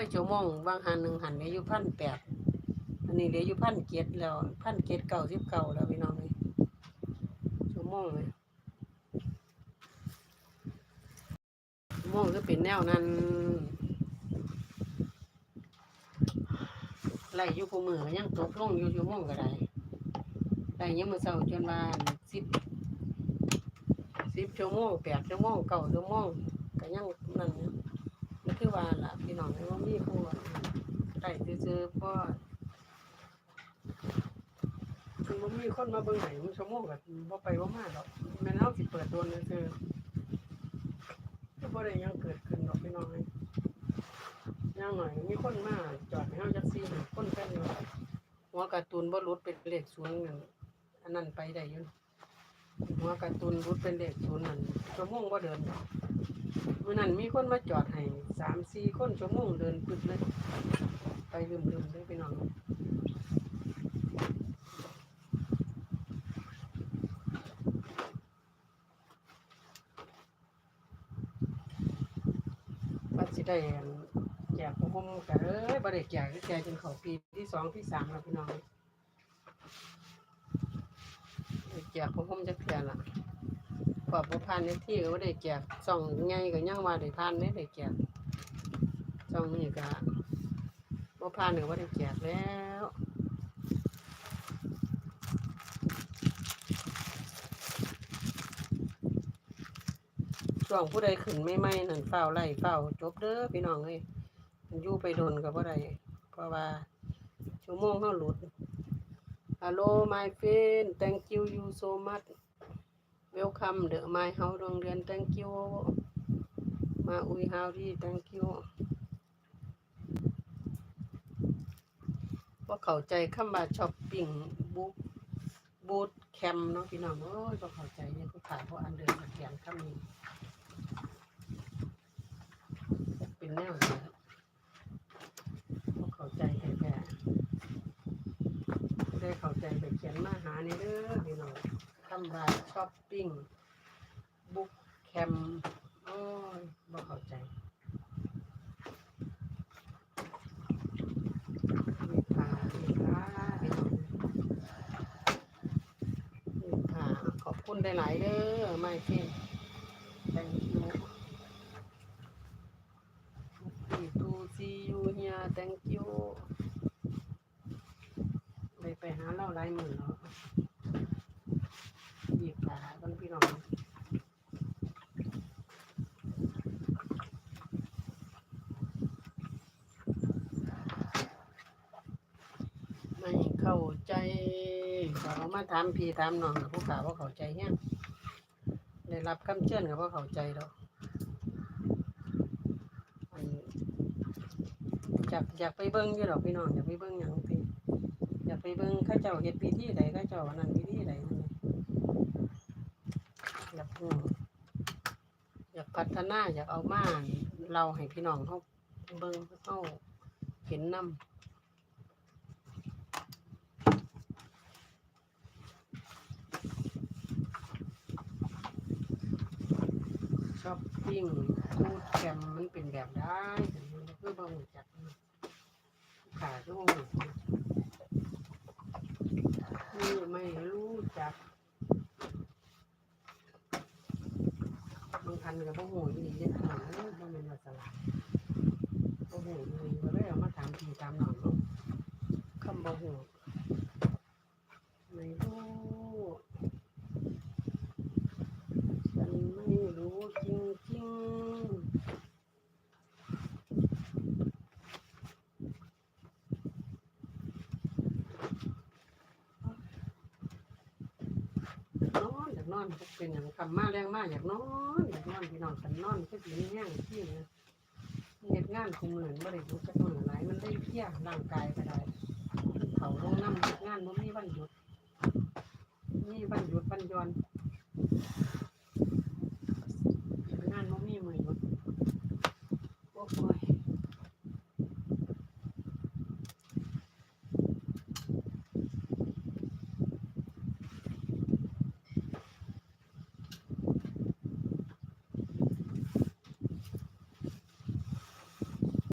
ยชั่วโมงบางหันหนึ่งหันเหลืออยู่พันแปดอันนี้เหลืออยู่พันเจ็ดแล้วพันเจ็ดเก้าสิบเก้าแล้วพี่น้องเลยชั่วโมงเลยชั่วโมงก็เป็นแนวนั้นไล่อยู่คู่มือยังตกลงอยู่ชั่วโมงก็ได้ไล่ยังมือเช้าจนว่าสิบสิบชั่วโมงแปดชั่วโมงเก้าชั่วโมงก็ยังนั่นอยู่นี่คือ ว่าล่ะพี่น้องว่ามีผู้ได้ซื้อๆเพราะคือบ่มีคนมาเบิ่งให้มันชั่วโมงก็บ่ไปบ่ามาดอกแม่นเฮาสิเปิดโดนซื่อก็บ่ได้ยังเกิดขึ้นดอกพี่น้องเอ้ยอย่างหน่อยมีคนมาจอดให้เฮาจักซี่คนแค่นี้หัวการ์ตูนบ่หลุดเป็นเลขศูนย์นั่นอันนั้นไปได้อยู่หัวการ์ตูนหลุดเป็นเลขศูนย์นั่นชั่วโมงบ่เดิน ดอกมื่อนั้นมีคนมาจอดให้สามสี่คนชั่วโมงเดินปึ๊ดเลย ไปลืมลืมเลยพี่น้องว่าสิได้แจกพวกผมก็เอ้ยบ่ได้แจกแจกจนเขาปีที่สองที่สามแล้วพี่น้องแจกพวกผมจะเพียละ กว่าบ่ผ่านในที่ก็ได้แจกส่องไงก็ยังว่าได้ผ่านได้ได้แจกส่องนี่ก็บ่ผ่านก็บ่ได้แจกแล้วช่วงผู้ใดขึ้นไม่ไม่นั่นเฝ้าไล่เฝ้าจบเด้อพี่น้องเอ้ยมันยู่ไปโดนก็บ่ได้เพราะว่าชั่วโมงเฮาหลุด Hello my friend thank you you so much welcome the my house โรงเรียน thank you มาอุยฮาวดี thank you ว่าเข้าใจคำว่าช้อปปิ้งบูบูทแคมเนาะพี่น้องโอ้ยบ่เข้าใจเนี่ยก็ขายเพราะอันเดิมแขนคำนี้เป็นแนวนี้บ่เข้าใจแท้ๆได้เข้าใจไปเขียนมาหาในเด้อพี่น้อง คำว่าช้อปปิ้ง บุ๊กแคมโอ้ยบ่เข้าใจมีผ้ามีผ้ามีผ้าขอบคุณหลายๆเด้อไม่เช่น thank you ปีตูซียูเฮีย thank you ไปไปหาเราหลายหมื่นแล้วหยิบขาบางพี่น้องไม่เข้าใจเรามาถามพี่ถามน้องผู้ข่าวว่าเข้าใจเนี่ยได้รับคำเชื่อนกับว่าเข้าใจดอกอันอยากอยากไปเบิ้งอยู่ดอกพี่น้องอยากไปเบิ้งอย่างพี่อยากไปเบิ้งข้าเจ้าเฮ็ดพิธีใดเข้าเจ้าอันนั้นพิธีใดนั่นแหละ อยากพัฒนาอยากเอามาเราให้พี่น้องเขาเบิ่งเขาเห็นนำช้อปปิ้งฟูดแคมมันเป็นแบบได้เพื่อบ่รู้จักขาก็บ่รู้จักนี่ไม่รู้จัก บางอั นก็บ่ฮู้อีหลีเด้อหาบ่แม่นว่าสลาดบ่ฮู้อีหลีก็เลยเอามาถามพี่ตามนองเนาะคำบ่ฮู้ไม่รู้ฉันไม่รู้จริงๆนอนอยาก นอนเป็นอย่างคำมาแรงมากอยากนอนอยากนอนพี่นอนกันนอนก็สิมีแห้งที่นะเฮ็ดงานคงเหมือนบ่ได้รู้จักมื้อนไรมันได้เพี้ยร่างกายก็ได้เขาลงน้ำเฮ็ดงานมันมีวันหยุดมีวันหยุดวันย้อน